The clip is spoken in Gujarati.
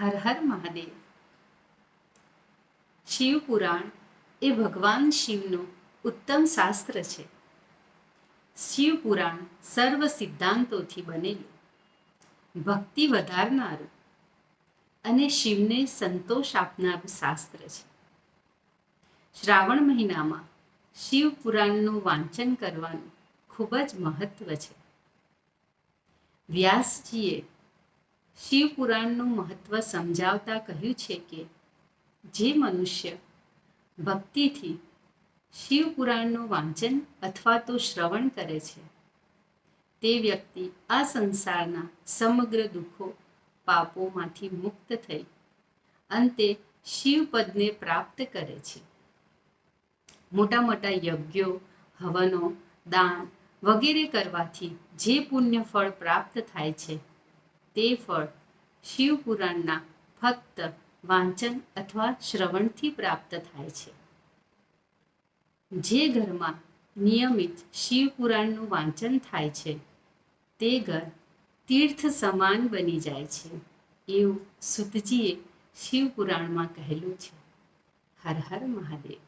હર હર મહાદેવ. શિવ પુરાણ એ ભગવાન શિવનું ઉત્તમ શાસ્ત્ર છે. શિવ પુરાણ સર્વ સિદ્ધાંતોથી બનેલું. ભક્તિ વધારનારું અને શિવને સંતોષ આપનારું શાસ્ત્ર છે. શ્રાવણ મહિનામાં શિવ પુરાણનું વાંચન કરવાનું ખૂબ જ મહત્વ છે. વ્યાસજીએ શિવ પુરાણનું મહત્વ સમજાવતા કહ્યું છે કે, જે મનુષ્ય ભક્તિથી શિવપુરાણનું વાંચન અથવા તો શ્રવણ કરે છે, તે વ્યક્તિ આ સંસારના સમગ્ર દુઃખો, પાપોમાંથી મુક્ત થઈ અંતે શિવપદને પ્રાપ્ત કરે છે. મોટા મોટા યજ્ઞો, હવનો, દાન વગેરે કરવાથી જે પુણ્ય ફળ પ્રાપ્ત થાય છે તે ફળ શિવ પુરાણના ફક્ત વાંચન અથવા શ્રવણથી પ્રાપ્ત થાય છે. જે ઘરમાં નિયમિત શિવ પુરાણનું વાંચન થાય છે, તે ઘર તીર્થ સમાન બની જાય છે એવું સુતજીએ શિવ પુરાણમાં કહેલું છે. હર હર મહાદેવ.